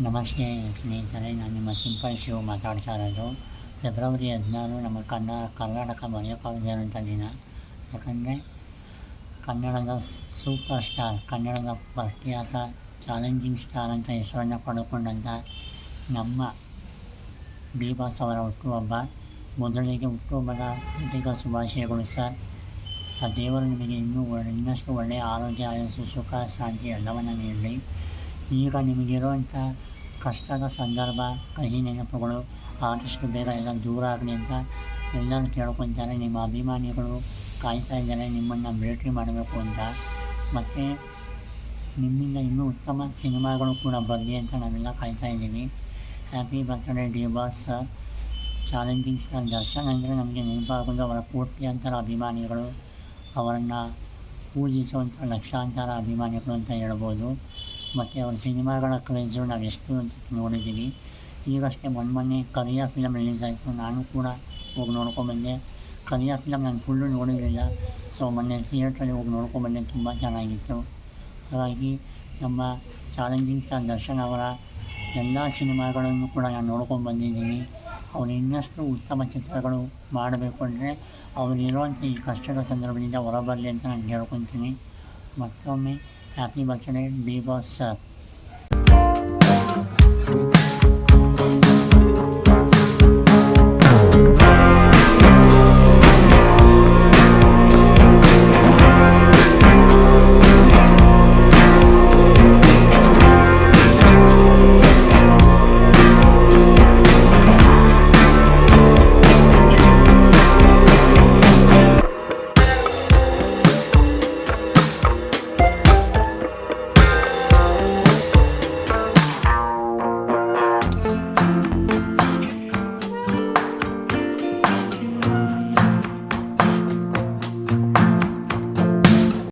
ನಮಸ್ತೆ ಸ್ನೇಹಿತರೆ ನಾನು ನಿಮ್ಮ ಸಿಂಪಲ್ ಶಿವ್ ಮಾತಾಡ್ತಾ ಇರೋದು ಫೆಬ್ರವರಿ ಹದಿನಾರು, ನಮ್ಮ ಕನ್ನಡ, ಕರ್ನಾಟಕ ಮರೆಯೋಕ್ಕಾಗದಿರೋಂಥ ದಿನ. ಯಾಕಂದರೆ, ಕನ್ನಡದ ಸೂಪರ್ ಸ್ಟಾರ್, ಕನ್ನಡದ ಪ್ರಖ್ಯಾತ ಚಾಲೆಂಜಿಂಗ್ ಸ್ಟಾರ್ ಅಂತ ಹೆಸರನ್ನು ಪಡೆದುಕೊಂಡಂಥ ನಮ್ಮ ಬಿ ಬಾಸ್ ಅವರ ಹುಟ್ಟುಹಬ್ಬ. ಮೊದಲಿಗೆ ಹುಟ್ಟುಹಬ್ಬದ ಹಾರ್ದಿಕ ಶುಭಾಶಯಗಳು ಸರ್. ಆ ದೇವರು ನಿಮಗೆ ಇನ್ನೂ ಇನ್ನಷ್ಟು ಒಳ್ಳೆಯ ಆರೋಗ್ಯ, ಆಯಸ್ಸು, ಸುಖ, ಶಾಂತಿ ಎಲ್ಲವನ್ನು ನೀಡಲಿ. ಈಗ ನಿಮಗಿರುವಂಥ ಕಷ್ಟದ ಸಂದರ್ಭ, ಕಹಿ ನೆನಪುಗಳು, ಆದಷ್ಟು ಬೇಗ ಎಲ್ಲ ದೂರ ಆಗಲಿ ಅಂತ ಎಲ್ಲರೂ ಕೇಳ್ಕೊತಾರೆ. ನಿಮ್ಮ ಅಭಿಮಾನಿಗಳು ಕಾಯ್ತಾ ಇದ್ದಾರೆ, ನಿಮ್ಮನ್ನು ಭೇಟಿ ಮಾಡಬೇಕು ಅಂತ. ಮತ್ತು ನಿಮ್ಮಿಂದ ಇನ್ನೂ ಉತ್ತಮ ಸಿನಿಮಾಗಳು ಕೂಡ ಬರಲಿ ಅಂತ ನಾವೆಲ್ಲ ಕಾಯ್ತಾ ಇದ್ದೀವಿ. Happy birthday D boss sir challenging star Darshan ಅಂದರೆ ನಮಗೆ ನೆನಪಾಗೋದು ಅವರ ಕೋಟ್ಯಾಂತರ ಅಭಿಮಾನಿಗಳು, ಅವರನ್ನು ಪೂಜಿಸುವಂಥ ಲಕ್ಷಾಂತರ ಅಭಿಮಾನಿಗಳು ಅಂತ ಹೇಳ್ಬೋದು. ಮತ್ತು ಅವ್ರ ಸಿನಿಮಾಗಳ ಕ್ರೇಜು ನಾವು ಎಷ್ಟು ಅಂತ ನೋಡಿದ್ದೀವಿ. ಈಗಷ್ಟೇ ಮೊನ್ನೆ ಮೊನ್ನೆ ಕರಿಯ ಫಿಲಮ್ ರಿಲೀಸ್ ಆಯಿತು. ನಾನು ಕೂಡ ಹೋಗಿ ನೋಡ್ಕೊಂಡ್ಬಂದೆ ಕರಿಯ ಫಿಲಮ್ ನಾನು ಫುಲ್ಲು ನೋಡಿರಲಿಲ್ಲ. ಸೊ ಮೊನ್ನೆ ಥಿಯೇಟ್ರಲ್ಲಿ ಹೋಗಿ ನೋಡ್ಕೊಂಬಂದೆ ತುಂಬ ಚೆನ್ನಾಗಿತ್ತು. ಹಾಗಾಗಿ ನಮ್ಮ ಚಾಲೆಂಜಿಂಗ್ ಸ್ಟಾರ್ ದರ್ಶನ್ ಅವರ ಎಲ್ಲ ಸಿನಿಮಾಗಳನ್ನು ಕೂಡ ನಾನು ನೋಡ್ಕೊಂಡು ಬಂದಿದ್ದೀನಿ. ಅವ್ರು ಇನ್ನಷ್ಟು ಉತ್ತಮ ಚಿತ್ರಗಳು ಮಾಡಬೇಕು ಅಂದರೆ ಅವನಿರುವಂಥ ಈ ಕಷ್ಟದ ಸಂದರ್ಭದಿಂದ ಹೊರಬರಲಿ ಅಂತ ನಾನು ಹೇಳ್ಕೊತೀನಿ. ಮತ್ತೊಮ್ಮೆ happy birthday B boss sir Bye.